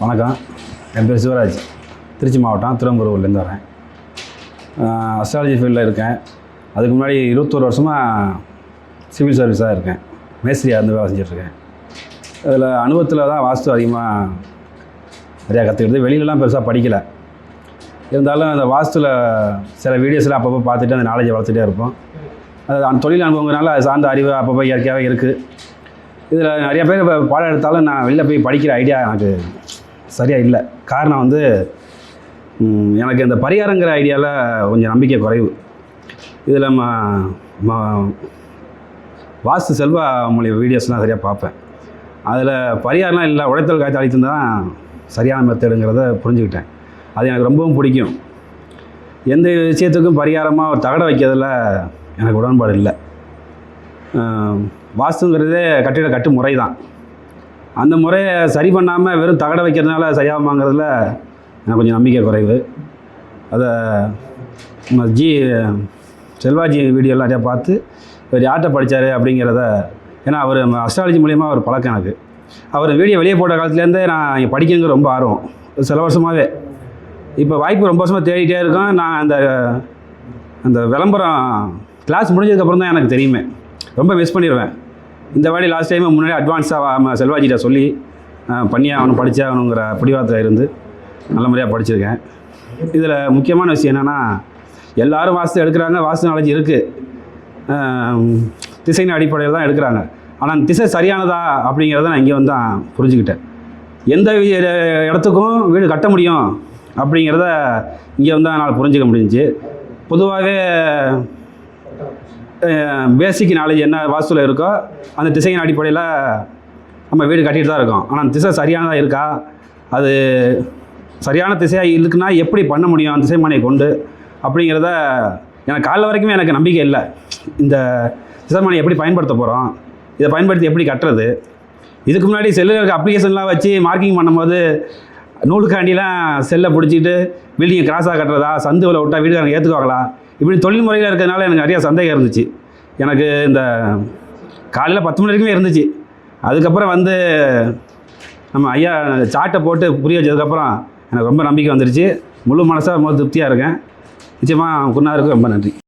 வணக்கம். என் பேர் சிவராஜ். திருச்சி மாவட்டம் திருவம்பரூர்லேருந்து வரேன். அஸ்ட்ராலஜி ஃபீல்டில் இருக்கேன். அதுக்கு முன்னாடி இருபத்தோரு வருஷமாக சிவில் சர்வீஸாக இருக்கேன். மேஸ்திரியாக இருந்து வேலை செஞ்சுட்ருக்கேன். அதில் அனுபவத்தில் தான் வாஸ்து அதிகமாக நிறையா கற்றுக்கிட்டு வெளியிலலாம் பெருசாக படிக்கலை. இருந்தாலும் அந்த வாஸ்துவில் சில வீடியோஸ்லாம் அப்பப்போ பார்த்துட்டு அந்த நாலேஜை வளர்த்துட்டே இருப்போம். அது அந்த தொழில் அனுபவங்கிறனால அது சார்ந்த அறிவு அப்பப்போ இயற்கையாகவே இருக்குது இதில் நிறைய பேர் இப்போ பாடம் எடுத்தாலும் நான் வெளியில் போய் படிக்கிற ஐடியா எனக்கு சரியாக இல்லை. காரணம் வந்து எனக்கு இந்த பரிகாரங்கிற ஐடியாவில் கொஞ்சம் நம்பிக்கை குறைவு. இதில் ம வாஸ்து செல்வா மொழி வீடியோஸ்லாம் சரியாக பார்ப்பேன். அதில் பரிகாரம்லாம் இல்லை உழைத்தல் காய்ச்சி அழித்து தான் சரியான மெத்தடுங்கிறத புரிஞ்சுக்கிட்டேன். அது எனக்கு ரொம்பவும் பிடிக்கும். எந்த விஷயத்துக்கும் பரிகாரமாக ஒரு தகடை வைக்கிறதுல எனக்கு உடன்பாடு இல்லை. வாஸ்துங்கிறதே கட்டிட கட்டு முறை தான். அந்த முறையை சரி பண்ணாமல் வெறும் தகடை வைக்கிறதுனால சரியாகமாங்கிறதுல எனக்கு கொஞ்சம் நம்பிக்கை குறைவு. அதை நம்ம ஜி செல்வாஜி வீடியோலாம் நிறையா பார்த்து இவர் யார்கிட்ட படித்தார் அப்படிங்கிறத ஏன்னா அவர் அஸ்ட்ராலஜி மூலியமாக அவர் பழக்கம் எனக்கு. அவர் வீடியோ வெளியே போட்ட காலத்துலேருந்தே நான் இங்கே படிக்கணுங்கிற ரொம்ப ஆர்வம். சில வருஷமாகவே இப்போ வாய்ப்பு ரொம்ப வருஷமாக தேடிட்டே இருக்கோம். நான் அந்த அந்த விளம்பரம் கிளாஸ் முடிஞ்சதுக்கப்புறம் தான் எனக்கு தெரியுமே. ரொம்ப மிஸ் பண்ணிடுவேன் இந்த வாடி லாஸ்ட் டைம் முன்னாடி அட்வான்ஸாக செல்வாஜிட்ட சொல்லி பண்ணியே ஆகணும் படித்தே ஆகணுங்கிற பிடிவாதத்தில் இருந்து நல்ல முறையாக படிச்சிருக்கேன். இதில் முக்கியமான விஷயம் என்னென்னா எல்லோரும் வாஸ்து எடுக்கிறாங்க வாஸ்து நாலேஜ் இருக்குது திசையின் அடிப்படையில் தான் எடுக்கிறாங்க. ஆனால் திசை சரியானதா அப்படிங்கிறத நான் இங்கே வந்து தான் புரிஞ்சுக்கிட்டேன். எந்த இடத்துக்கும் வீடு கட்ட முடியும் அப்படிங்கிறத இங்கே வந்து என்னால் புரிஞ்சுக்க முடிஞ்சுச்சு. பொதுவாகவே பேசிக் நாலேஜ் என்ன வாஸ்துவில் இருக்கோ அந்த திசையின் அடிப்படையில் நம்ம வீடு கட்டிட்டு தான் இருக்கோம். ஆனால் அந்த திசை சரியானதாக இருக்கா? அது சரியான திசையாக இருக்குன்னா எப்படி பண்ண முடியும்? அந்த திசைமானியை கொண்டு அப்படிங்கிறத எனக்கு காலைல வரைக்குமே எனக்கு நம்பிக்கை இல்லை. இந்த திசைமானியை எப்படி பயன்படுத்த போகிறோம் இதை பயன்படுத்தி எப்படி கட்டுறது? இதுக்கு முன்னாடி செல்லில் இருக்க அப்ளிகேஷன்லாம் வச்சு மார்க்கிங் பண்ணும்போது நூலுக்காண்டிலாம் செல்லை பிடிச்சிட்டு பில்டிங்கை கிராஸாக கட்டுறதா சந்துவில் விட்டால் வீடுக்காரங்க ஏற்றுக்குவாங்களா இப்படி தொழில் முறையில் இருக்கிறதுனால எனக்கு நிறையா சந்தேகம் இருந்துச்சு. எனக்கு இந்த காலையில் பத்து மணி வரைக்குமே இருந்துச்சு. அதுக்கப்புறம் வந்து நம்ம ஐயா சாட்டை போட்டு புரிய வச்சதுக்கப்புறம் எனக்கு ரொம்ப நம்பிக்கை வந்துருச்சு. முழு மனசாக ரொம்ப திருப்தியாக இருக்கேன். நிச்சயமாக குன்னாருக்கு ரொம்ப நன்றி.